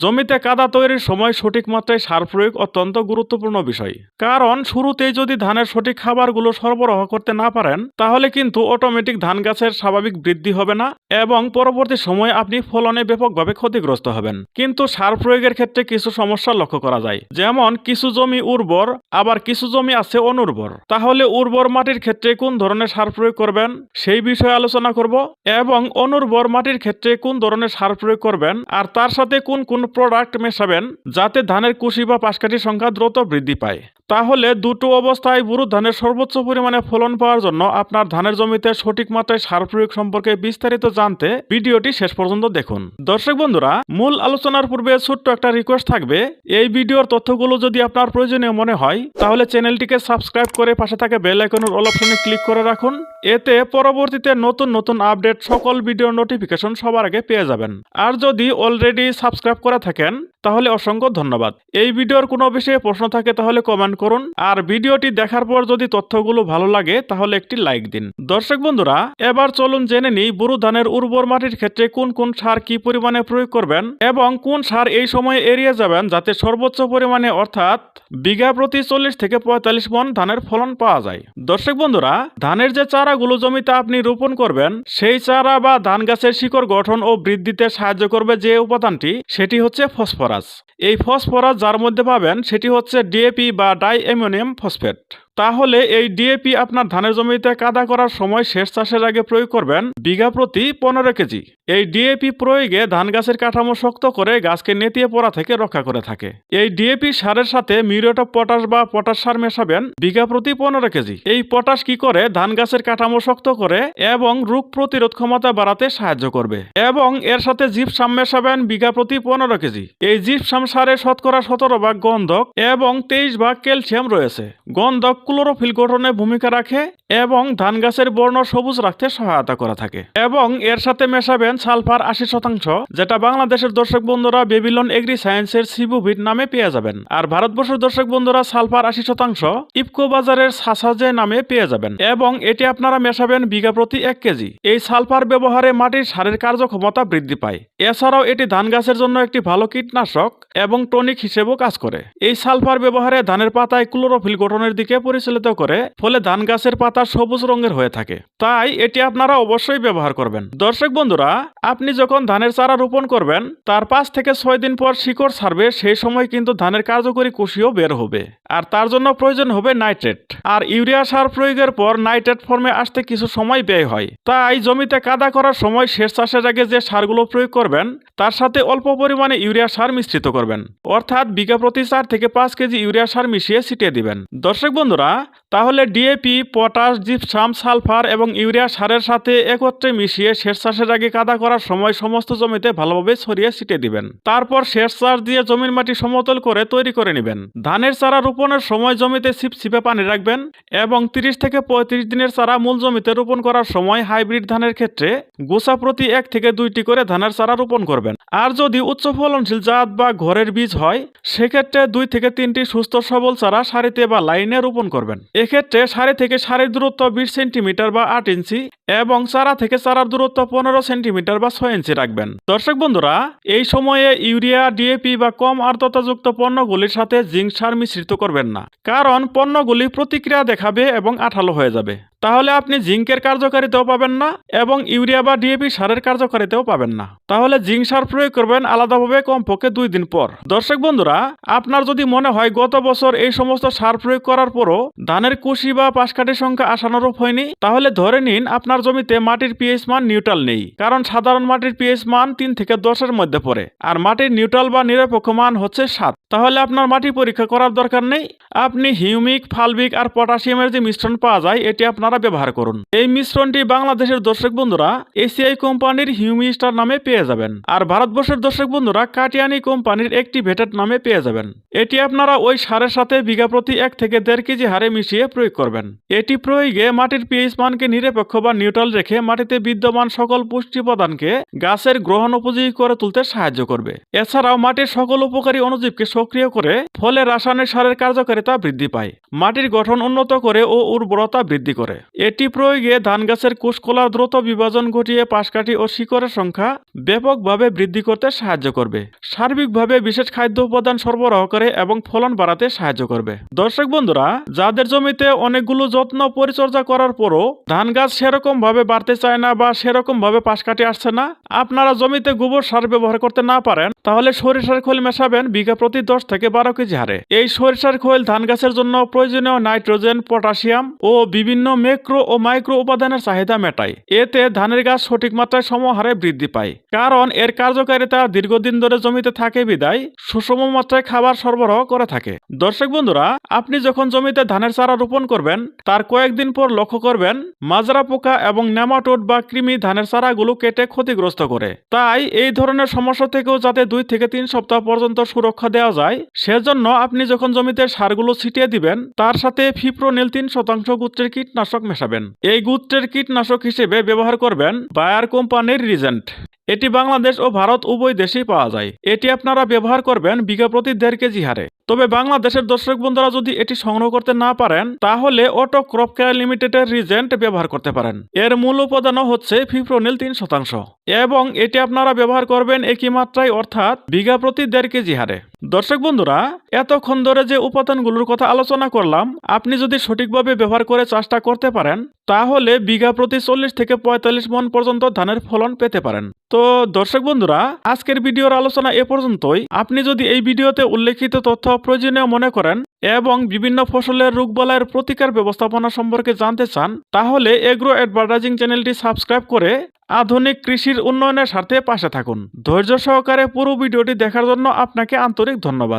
জমিতে কাদা তৈরির সময় সঠিক মাত্রায় সার প্রয়োগ অত্যন্ত গুরুত্বপূর্ণ বিষয়। কারণ, শুরুতেই যদি ধানের সঠিক খাবারগুলো সরবরাহ করতে না পারেন, তাহলে কিন্তু অটোমেটিক ধান গাছের স্বাভাবিক বৃদ্ধি হবে না এবং পরবর্তী সময়ে আপনি ফলনে ব্যাপকভাবে ক্ষতিগ্রস্ত হবেন। কিন্তু সার প্রয়োগের ক্ষেত্রে কিছু সমস্যা লক্ষ্য করা যায়। যেমন, কিছু জমি উর্বর, আবার কিছু জমি আছে অনুর্বর। তাহলে উর্বর মাটির ক্ষেত্রে কোন ধরনের সার প্রয়োগ করবেন, সেই বিষয়ে আলোচনা করব এবং অনুর্বর মাটির ক্ষেত্রে কোন ধরনের সার প্রয়োগ করবেন, আর তার সাথে কোন কোন প্রোডাক্ট মেশাবেন, যাতে ধানের কুশি বা পাশকাঠির সংখ্যা দ্রুত বৃদ্ধি পায়। তাহলে দুটো অবস্থায় বুরু ধানের সর্বোচ্চ পরিমাণে ফলন পাওয়ার জন্য আপনার ধানের জমিতে সঠিক মাত্রায় সার প্রয়োগ সম্পর্কে বিস্তারিত জানতে ভিডিওটি শেষ পর্যন্ত দেখুন। দর্শক বন্ধুরা, মূল আলোচনার পূর্বে ছোট্ট একটা রিকোয়েস্ট থাকবে। এই ভিডিওর তথ্যগুলো যদি আপনার প্রয়োজনীয় মনে হয়, তাহলে চ্যানেলটিকে সাবস্ক্রাইব করে পাশে থাকে বেল আইকনের অল অপশনে ক্লিক করে রাখুন। এতে পরবর্তীতে নতুন নতুন আপডেট সকল ভিডিও নোটিফিকেশন সবার আগে পেয়ে যাবেন। আর যদি অলরেডি সাবস্ক্রাইব করে থাকেন, তাহলে অসংখ্য ধন্যবাদ। এই ভিডিওর কোনো বিষয়ে প্রশ্ন থাকে তাহলে কমেন্ট করুন, আর ভিডিওটি দেখার পর যদি তথ্যগুলো ভালো লাগে, তাহলে একটি লাইক দিন। দর্শক বন্ধুরা, এবার চলুন জেনে নিই বুরু ধানের উর্বর মাটির ক্ষেত্রে কোন কোন সার কি পরিমাণে প্রয়োগ করবেন এবং কোন সার এই সময়ে এড়িয়ে যাবেন যাতে সর্বোচ্চ পরিমাণে অর্থাৎ বিঘা প্রতি চল্লিশ থেকে পঁয়তাল্লিশ মন ধানের ফলন পাওয়া যায়। দর্শক বন্ধুরা, ধানের যে চারাগুলো জমিতে আপনি রোপণ করবেন, সেই চারা বা ধান গাছের শিকড় গঠন ও বৃদ্ধিতে সাহায্য করবে যে উপাদানটি, সেটি হচ্ছে ফসফরাস। এই ফসফরাস যার মধ্যে পাবেন সেটি হচ্ছে ডিএপি বা ডাই অ্যামোনিয়াম ফসফেট। তাহলে এই ডিএপি আপনার ধানের জমিতে কাদা করার সময় শেষ চাষের আগে প্রয়োগ করবেন বিঘা প্রতি পনেরো কেজি। এই ডিএপি প্রয়োগে ধান গাছের কাঠামো শক্ত করে গাছকে নেতিয়ে পড়া থেকে রক্ষা করে থাকে। এই ডিএপি সারের সাথে মিউরেট অফ পটাশ বা পটাশ সার মেশাবেন বিঘা প্রতি পনেরো কেজি। এই পটাশ কি করে? ধান গাছের কাঠামো শক্ত করে এবং রোগ প্রতিরোধ ক্ষমতা বাড়াতে সাহায্য করবে। এবং এর সাথে জিপসাম মেশাবেন বিঘা প্রতি পনেরো কেজি। এই জিপসাম সারে শতকরা সতেরো ভাগ গন্ধক এবং তেইশ ভাগ ক্যালসিয়াম রয়েছে। গন্ধক ক্লোরোফিল গঠনে ভূমিকা রাখে এবং ধান গাছের বর্ণ সবুজ রাখতে সহায়তা করে থাকে। এবং এর সাথে মেশাবেন সালফার আশি শতাংশ, যেটা বাংলাদেশের দর্শক বন্ধুরা বেবিলন এগ্রি সায়েন্সের সিবুভিট নামে পেয়ে যাবেন। আর ভারতবর্ষের দর্শক বন্ধুরা সালফার আশি শতাংশ ইফকো বাজারের সাসাজে নামে পেয়ে যাবেন। এবং এটি আপনারা মেশাবেন বিঘা প্রতি এক কেজি। এই সালফার ব্যবহারে মাটির সারের কার্যক্ষমতা বৃদ্ধি পায়। এছাড়াও এটি ধান গাছের জন্য একটি ভালো কীটনাশক এবং টনিক হিসেবেও কাজ করে। এই সালফার ব্যবহারে ধানের পাতায় ক্লোরোফিল গঠনের দিকে পরিচালিত করে, ফলে ধান গাছের পাতা সবুজ রঙের হয়ে থাকে। তাই এটি আপনারা অবশ্যই ব্যবহার করবেন। দর্শক বন্ধুরা, আপনি যখন ধানের চারা রোপণ করবেন, তার পাঁচ থেকে ছয় দিন পর শিকড় ছাড়বে, সেই সময় কিন্তু ধানের কার্যকরী কুশিও বের হবে। আর তার জন্য প্রয়োজন হবে নাইট্রেট। আর ইউরিয়া সার প্রয়োগের পর নাইট্রেট ফর্মে আসতে কিছু সময় ব্যয় হয়। তাই জমিতে কাদা করার সময় শেষ চাষের আগে যে সারগুলো প্রয়োগ করবেন, তার সাথে অল্প পরিমাণে ইউরিয়া সার মিশ্রিত করবেন। অর্থাৎ বিঘা প্রতি চার থেকে পাঁচ কেজি ইউরিয়া সার মিশিয়ে ছিটিয়ে দিবেন। দর্শক বন্ধুরা তাহলে ডিএপি পটাশ জিপসাম সালফার এবং ইউরিয়া সারের সাথে একত্রে মিশিয়ে শেষ চাষের আগে কাদা করার সময় সমস্ত জমিতে ভালোভাবে ছড়িয়ে ছিটিয়ে দিবেন। তারপর শেষ চাষ দিয়ে জমির মাটি সমতল করে তৈরি করে নেবেন। ধানের চারা রোপণের সময় জমিতে ছিপছিপে পানি রাখবেন এবং তিরিশ থেকে পঁয়ত্রিশ দিনের চারা মূল জমিতে রোপণ করার সময় হাইব্রিড ধানের ক্ষেত্রে গোসা প্রতি এক থেকে দুইটি করে ধানের চারা রোপণ করবেন। আর যদি উচ্চ ফলনশীল জাত বা ঘরের বীজ হয়, সেক্ষেত্রে দুই থেকে তিনটি সুস্থ সবল চারা সারিতে বা লাইনে রোপণ করবেন। এক্ষেত্রে সারি থেকে সারির দূরত্ব বিশ সেন্টিমিটার বা আট ইঞ্চি এবং চারা থেকে চারার দূরত্ব পনেরো সেন্টিমিটার বা ছয় ইঞ্চি রাখবেন। দর্শক বন্ধুরা, এই সময়ে ইউরিয়া, ডিএপি বা কম আর্দ্রতাযুক্ত পণ্যগুলির সাথে জিঙ্ক সার মিশ্রিত করবেন না, কারণ পণ্যগুলি প্রতিক্রিয়া দেখাবে এবং আঠালো হয়ে যাবে। তাহলে আপনি জিঙ্কের কার্যকারিতাও পাবেন না এবং ইউরিয়া বা ডিএপি সারের কার্যকারিতাও পাবেন না। তাহলে জিঙ্ক সার প্রয়োগ করবেন আলাদাভাবে কমপক্ষে দুই দিন পর। দর্শক বন্ধুরা, আপনার যদি মনে হয় গত বছর এই সমস্ত সার প্রয়োগ করার পরও ধানের কুশি বা পাশকাঠির সংখ্যা আশানুরূপ হয়নি, তাহলে ধরে নিন আপনার জমিতে মাটির পিএইচ মান নিউট্রাল নেই, কারণ সাধারণ মাটির পিএইচ মান তিন থেকে দশের মধ্যে পড়ে, আর মাটির নিউট্রাল বা নিরপেক্ষ মান হচ্ছে সাত। তাহলে আপনার মাটি পরীক্ষা করার দরকার নেই। আপনি হিউমিক ফালবিক আর পটাশিয়ামের যে মিশ্রণ পাওয়া যায়, এটি আপনারা ব্যবহার করুন। এই মিশ্রণটি বাংলাদেশের দর্শক বন্ধুরা এসিআই কোম্পানির হিউমিস্টার নামে পেয়ে যাবেন। আর ভারতবর্ষের দর্শক বন্ধুরা কাটিয়ানি কোম্পানির একটি ভেটেট নামে পেয়ে যাবেন। এটি আপনারা ওই সারের সাথে বিঘা প্রতি এক থেকে দেড় কেজি হারে মিশিয়ে প্রয়োগ করবেন। এটি প্রয়োগে মাটির পিএইচ মানকে নিরপেক্ষ বা নিউট্রাল রেখে মাটিতে বিদ্যমান সকল পুষ্টি উপাদানকে গাছের গ্রহণ উপযোগী করে তুলতে সাহায্য করবে। এছাড়াও মাটির সকল উপকারী অণুজীবকে সক্রিয় করে, ফলে রাসায়নিক সারের কার্যকারিতা বৃদ্ধি পায়। মাটির গঠন উন্নত করে ও উর্বরতা বৃদ্ধি করে। এটি প্রয়োগে ধান গাছের কোষকলার দ্রুত বিভাজন ঘটিয়ে পাশকাঠি ও শিকড়ের সংখ্যা ব্যাপকভাবে বৃদ্ধি করতে সাহায্য করবে। সার্বিকভাবে বিশেষ খাদ্য উপাদান সরবরাহ করে এবং ফলন বাড়াতে সাহায্য করবে। দর্শক বন্ধুরা, যাদের জমিতে অনেকগুলো যত্ন পরিচর্যা করার পরও ধান গাছ সেরকম ভাবে বাড়তে চায় না বা সেরকম ভাবে পাশ কাটে আসছে না, আপনারা জমিতে গোবর সার ব্যবহার করতে না পারেন, তাহলে সরিষার খোল মেশাবেন বিঘা প্রতি দশ থেকে বারো কেজি হারে। এই সরিষার খোল ধান গাছের জন্য প্রয়োজনীয় নাইট্রোজেন, পটাশিয়াম ও বিভিন্ন মেক্রো ও মাইক্রো উপাদানের চাহিদা মেটায়। এতে ধানের গাছ সঠিক মাত্রায় সমহারে বৃদ্ধি পায়। কারণ এর কার্যকারিতা দীর্ঘদিন ধরে জমিতে থাকে বিদায়, সুষম মাত্রায় খাবার সরবরাহ করে থাকে। দর্শক বন্ধুরা, আপনি যখন জমিতে ধানের চারা রোপণ করবেন, তার কয়েকদিন পর লক্ষ্য করবেন, মাজরা পোকা এবং নেমাটোড বা কৃমি ধানের চারাগুলো কেটে ক্ষতিগ্রস্ত করে। তাই এই ধরনের সমস্যা থেকেও যাতে দুই থেকে তিন সপ্তাহ পর্যন্ত সুরক্ষা দেওয়া যায়, সেজন্য আপনি যখন জমিতে সারগুলো ছিটিয়ে দিবেন, তার সাথে ফিপ্রোনিল তিন শতাংশ গুত্রের কীটনাশক মেশাবেন। এই গুত্রের কীটনাশক হিসেবে ব্যবহার করবেন বায়ার কোম্পানির রিজেন্ট। এটি বাংলাদেশ ও ভারত উভয় দেশেই পাওয়া যায়। এটি আপনারা ব্যবহার করবেন বিঘা প্রতি দেড় কেজি হারে। তবে বাংলাদেশের দর্শক বন্ধুরা যদি এটি সংগ্রহ করতে না পারেন, তাহলে অটো ক্রপ কেয়ার লিমিটেডের রিজেন্ট ব্যবহার করতে পারেন। এর মূল উপাদানও হচ্ছে ফিপ্রোনিল তিন শতাংশ। এবং এটি আপনারা ব্যবহার করবেন একই মাত্রায়, অর্থাৎ বিঘা প্রতি দেড় কেজি হারে। দর্শক বন্ধুরা, এতক্ষণ ধরে যে উপাদানগুলোর কথা আলোচনা করলাম, আপনি যদি সঠিকভাবে ব্যবহার করে চাষটা করতে পারেন, তাহলে বিঘা প্রতি চল্লিশ থেকে পঁয়তাল্লিশ মন পর্যন্ত ধানের ফলন পেতে পারেন। তো দর্শক বন্ধুরা, আজকের ভিডিওর আলোচনা এ পর্যন্তই। আপনি যদি এই ভিডিওতে উল্লেখিত তথ্য প্রয়োজনীয় মনে করেন এবং বিভিন্ন ফসলের রোগবালাইয়ের প্রতিকার ব্যবস্থাপনা সম্পর্কে জানতে চান, তাহলে এগ্রো অ্যাডভার্টাইজিং চ্যানেলটি সাবস্ক্রাইব করে আধুনিক কৃষির উন্নয়নের স্বার্থে পাশে থাকুন। ধৈর্য সহকারে পুরো ভিডিওটি দেখার জন্য আপনাকে আন্তরিক ধন্যবাদ।